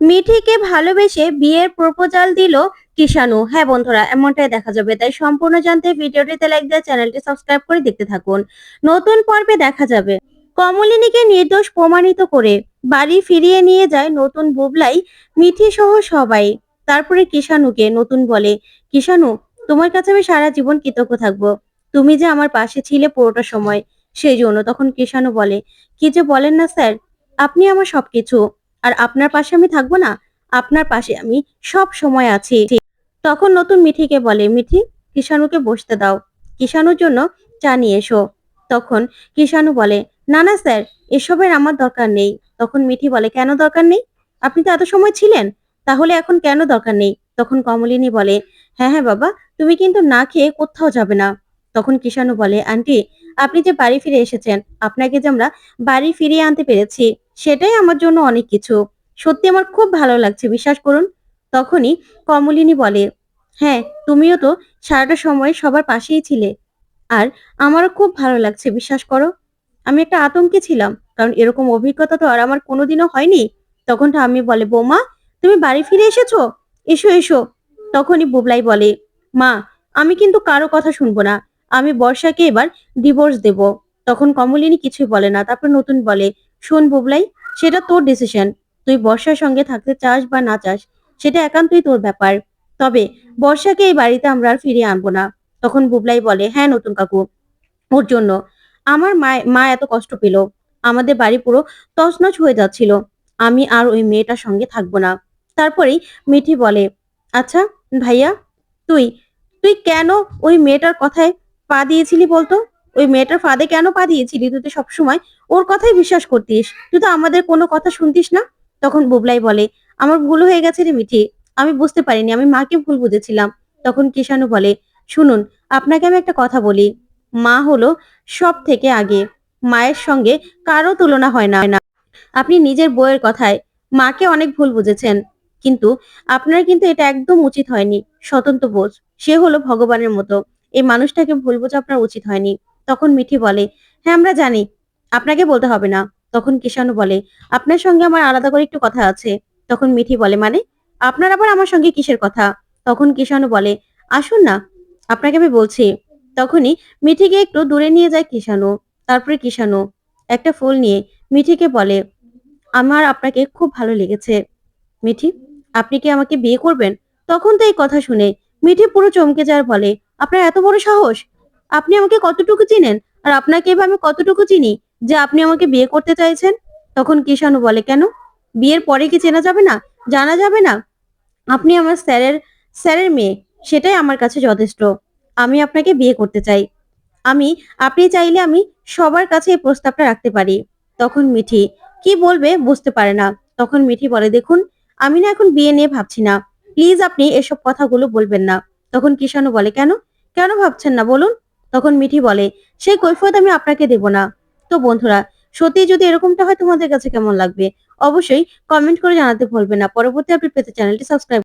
মিঠিকে ভালোবেসে বিয়ের প্রপোজাল দিল কিষানু। হ্যাঁ বন্ধুরা, এমনটাই দেখা যাবে। তাই সম্পূর্ণ জানতে ভিডিওটিতে লাইক দিয়ে চ্যানেলটি সাবস্ক্রাইব করে দেখতে থাকুন। নতুন পর্বে দেখা যাবে। কমলিনীকে নির্দোষ প্রমাণিত করে বাড়ি ফিরিয়ে নিয়ে যায় নতুন বুবলাই, মিঠি সহ সবাই। তারপরে কিষানুকে নতুন বলে, কিষানু, তোমার কাছে আমি সারা জীবন কৃতজ্ঞ থাকব। তুমি যে আমার পাশে ছিলে পুরোটা সময়, সেই জন্য। তখন কিষানু বলে, কি যে বলেন না স্যার, আপনি আমার সবকিছু। আর আপনার পাশে আমি থাকব না, আপনার পাশে আমি সব সময় আছি। তখন নতুন মিঠিকে বলে, মিঠি কিষানুকে বসতে দাও। কিষানুর জন্য চা নিয়ে এসো। তখন কিষানু বলে, না না, স্যার, এসবের আমার দরকার নেই। তখন মিঠি বলে, কেন দরকার নেই? আপনি তো এত সময় ছিলেন, তাহলে এখন কেন দরকার নেই? তখন কমলিনী বলে হ্যাঁ হ্যাঁ বাবা, তুমি কিন্তু না খেয়ে কোথাও যাবে না। তখন কিষানু বলে, আন্টি, আপনি যে বাড়ি ফিরে এসেছেন, আপনাকে যে আমরা বাড়ি ফিরিয়ে আনতে পেরেছি সেটাই আমার জন্য অনেক কিছু। সত্যি আমার খুব ভালো লাগছে, বিশ্বাস করুন। তখনই কমলিনী বলে হ্যাঁ তুমিও তো সারাটা সময় সবার পাশেই ছিলে। আর আমারও খুব ভালো লাগছে, বিশ্বাস করো। আমি একটা আতঙ্কে ছিলাম, কারণ এরকম অভিজ্ঞতা তো আর আমার কোনোদিনও হয়নি। তখন আমি বলে, বৌমা, তুমি বাড়ি ফিরে এসেছ? এসো এসো। তখনই বুবলাই বলে, মা, আমি কিন্তু কারও কথা শুনব না। আমি বর্ষাকে এবার ডিভোর্স দেব। তখন কমলিনী কিছুই বলে না। তারপর নতুন বলে শোন বুবলাই, সেটা তোর ডিসিশন তুই বর্ষার সঙ্গে থাকতে চাস বা না চাস, সেটা একান্তই তোর ব্যাপার। তবে বর্ষাকে এই বাড়িতে আমরা আর ফিরিয়ে আনব না। তখন বুবলাই বলে হ্যাঁ নতুন কাকু, ওর জন্য। আমার মা মা এত কষ্ট পেল। আমাদের বাড়ি পুরো তছনছ হয়ে যাচ্ছিল। আমি আর ওই মেয়েটার সঙ্গে থাকব না। তারপরেই মিঠি বলে আচ্ছা ভাইয়া, তুই তুই কেন ওই মেয়েটার কথায় পা দিয়েছিলি বলতো? ওই মেয়েটার ফাঁদে কেন পা দিয়েছিলি? তুই তো সবসময় ওর কথাই বিশ্বাস করতিস। তুই তো আমাদের কোনো কথা শুনতিস না? তখন বুবলাই বলে, আমার ভুল হয়ে গেছে রে মিঠি। আমি বুঝতে পারিনি। আমি মাকে ভুল বুঝেছিলাম। তখন কিষানু বলে, শুনুন, আপনাকে আমি একটা কথা বলি। মা হলো সব থেকে আগে মায়ের সঙ্গে কারও তুলনা হয় না। আপনি নিজের বইয়ের কথায় মাকে অনেক ভুল বুঝেছেন। কিন্তু আপনার কিন্তু এটা একদম উচিত হয়নি। স্বতন্ত্র বোঝ। সে হলো ভগবানের মতো। এই মানুষটাকে ভুল বোঝা আপনার উচিত হয়নি। তখন মিঠি বলে হ্যাঁ আমরা জানি। আপনাকে বলতে হবে না। তখন কিষানু বলে, আপনার সঙ্গে আমার আলাদা করে একটু কথা আছে। তখন মিঠি বলে মানে? আপনার আবার আমার সঙ্গে কিসের কথা? তখন কিষানু বলে, আসুন না, আপনাকে আমি বলছি। তখনই মিঠিকে একটু দূরে নিয়ে যায় কিষানু তারপরে কিষানু একটা ফুল নিয়ে মিঠিকে বলে, আমার আপনাকে খুব ভালো লেগেছে। মিঠি, আপনি কি আমাকে বিয়ে করবেন? তখন তো এই কথা শুনে মিঠি পুরো চমকে যাওয়ার বলে, আপনার এত বড় সাহস! আপনি আমাকে কতটুকু চিনেন? আর আপনাকে আমি কতটুকু চিনি যে আপনি আমাকে বিয়ে করতে চাইছেন? তখন কিষানু বলে, কেন? বিয়ের পরে কি চেনা যাবে না? জানা যাবে না? আপনি আমার স্যারের স্যারের মেয়ে। সেটাই আমার কাছে যথেষ্ট। আমি আপনাকে বিয়ে করতে চাই। আমি, আপনি চাইলে আমি সবার কাছে এই প্রস্তাবটা রাখতে পারি। তখন মিঠি, কি বলবে বুঝতে পারে না। তখন মিঠি বলে, দেখুন, আমি না এখন বিয়ে নিয়ে ভাবছি না। প্লিজ আপনি এসব কথাগুলো বলবেন না। তখন কিষানু বলে, কেন? কেন ভাবছেন না? বলুন। তখন মিঠি বলে, সেই কৈফত আমি আপনাকে দেব না। তো বন্ধুরা সত্যি যদি এরকমটা হয় তোমাদের কাছে কেমন লাগবে? অবশ্যই কমেন্ট করে জানাতে ভুলবে না। পরবর্তী আপডেট পেতে চ্যানেলটি সাবস্ক্রাইব